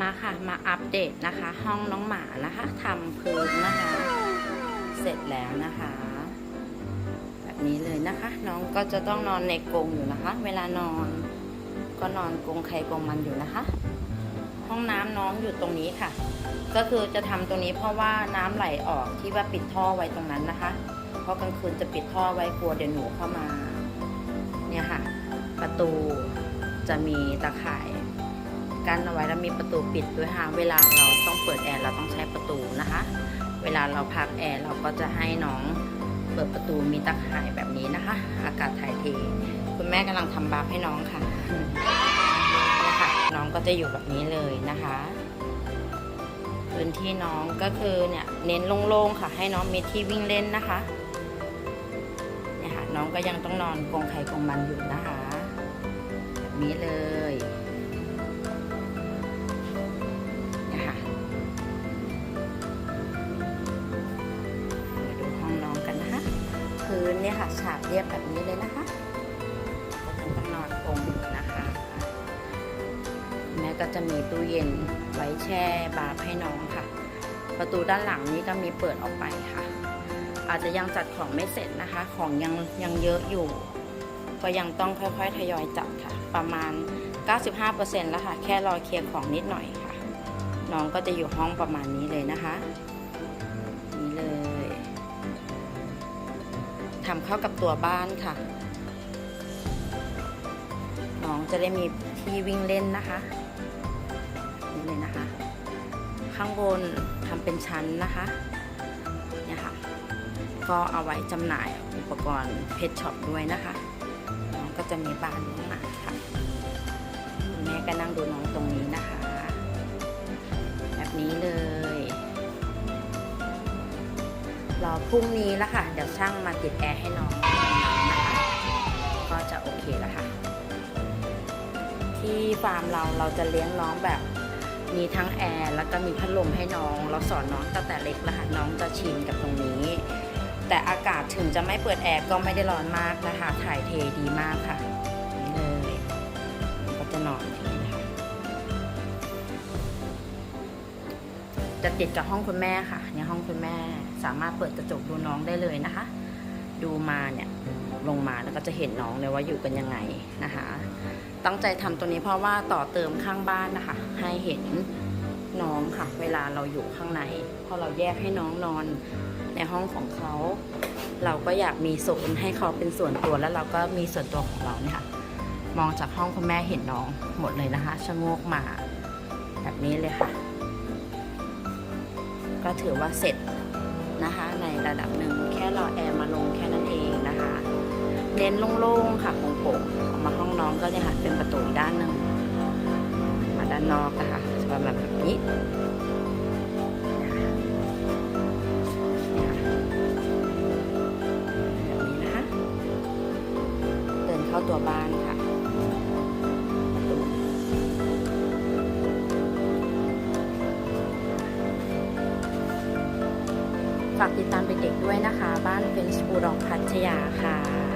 มาค่ะ มาอัปเดตนะคะ ห้องน้องหมานะคะทำพื้นนะคะ เสร็จแล้วนะคะ แบบนี้เลยนะคะ น้องก็จะต้องนอนในกรงอยู่นะคะ เวลานอนก็นอนกรงใครกรงมันอยู่นะคะ ห้องน้ำน้องอยู่ตรงนี้ค่ะ ก็คือจะทำตรงนี้เพราะว่าน้ำไหลออกที่ว่าปิดท่อไว้ตรงนั้นนะคะ เพราะกลางคืนจะปิดท่อไว้กลัวเดี๋ยวหนูเข้ามา เนี่ยค่ะ ประตูจะมีตะข่าย กั้นเอาไว้แล้วมีประตูปิดด้วยค่ะเวลาเราต้องเปิดแอร์เราต้องใช้ประตูนะคะ เวลาเราพักแอร์เราก็จะให้น้องเปิดประตูมีตะข่ายแบบนี้นะคะ อากาศถ่ายเท คุณแม่กำลังทำบาร์ให้น้องค่ะนี่ค่ะ น้องก็จะอยู่แบบนี้เลยนะคะพื้นที่น้องก็คือเนี่ยเน้นโล่งๆค่ะ ให้น้องมีที่วิ่งเล่นนะคะเนี่ยค่ะน้องก็ยังต้องนอนกรงไข่กรงมันอยู่นะคะ แบบนี้เลย พื้นเนี่ยค่ะฉาบเรียบแบบนี้เลยนะคะนอนกรงนะคะแม่ก็จะมีตู้เย็นไว้แช่บาร์ให้น้องค่ะ ประตูด้านหลังนี้ก็มีเปิดออกไปค่ะ อาจจะยังจัดของไม่เสร็จนะคะ ของยังยังเยอะอยู่ ก็ยังต้องค่อยๆทยอยจัดค่ะ ประมาณ 95%แล้วค่ะ แค่รอเคลียร์ของนิดหน่อยค่ะ น้องก็จะอยู่ห้องประมาณนี้เลยนะคะ ทำเข้ากับตัวบ้านค่ะ น้องจะได้มีที่วิ่งเล่นนะคะนี่เลยนะคะ ข้างบนทำเป็นชั้นนะคะเนี่ยค่ะ ก็เอาไว้จำหน่ายอุปกรณ์เพชรช็อปด้วยนะคะ น้องก็จะมีบ้านน้องหมาค่ะแม่ก็นั่งดูน้องตรงนี้ พรุ่งนี้แล้วค่ะ เดี๋ยวช่างมาติดแอร์ให้น้องนะคะก็จะโอเคแล้วค่ะ ที่ฟาร์มเราเราจะเลี้ยงน้องแบบมีทั้งแอร์แล้วก็มีพัดลมให้น้อง เราสอนน้องตั้งแต่เล็กแล้วค่ะน้องจะชินกับตรงนี้ แต่อากาศถึงจะไม่เปิดแอร์ก็ไม่ได้ร้อนมากนะคะ ถ่ายเทดีมากค่ะนี่เลยก็จะนอนที่ จะติดกับห้องคุณแม่ค่ะเนี่ยห้องคุณแม่สามารถเปิดกระจกดูน้องได้เลยนะคะ ดูมาเนี่ยลงมาแล้วก็จะเห็นน้องเลยว่าอยู่กันยังไงนะคะ ตั้งใจทำตัวนี้เพราะว่าต่อเติมข้างบ้านนะคะ ให้เห็นน้องค่ะ เวลาเราอยู่ข้างในพอเราแยกให้น้องนอนในห้องของเขา เราก็อยากมีโซนให้เขาเป็นส่วนตัวแล้วเราก็มีส่วนตัวของเราเนี่ยค่ะ มองจากห้องคุณแม่เห็นน้องหมดเลยนะคะชะโงกมา แบบนี้เลยค่ะ ก็ถือว่าเสร็จนะคะในระดับหนึ่งแค่รอแอร์มาลงแค่นั้นเองนะคะเน้นโล่งๆค่ะโปร่งๆออกมาห้องน้องก็เนี่ยค่ะเป็นประตูด้านหนึ่งมาด้านนอกนะคะจะประมาณแบบนี้นะคะเนี่ยค่ะแบบนี้นะคะเดินเข้าตัวบ้านค่ะ ฝากติดตามเด็กๆด้วยนะคะ บ้านเฟนส์ปูรองพัทยาค่ะ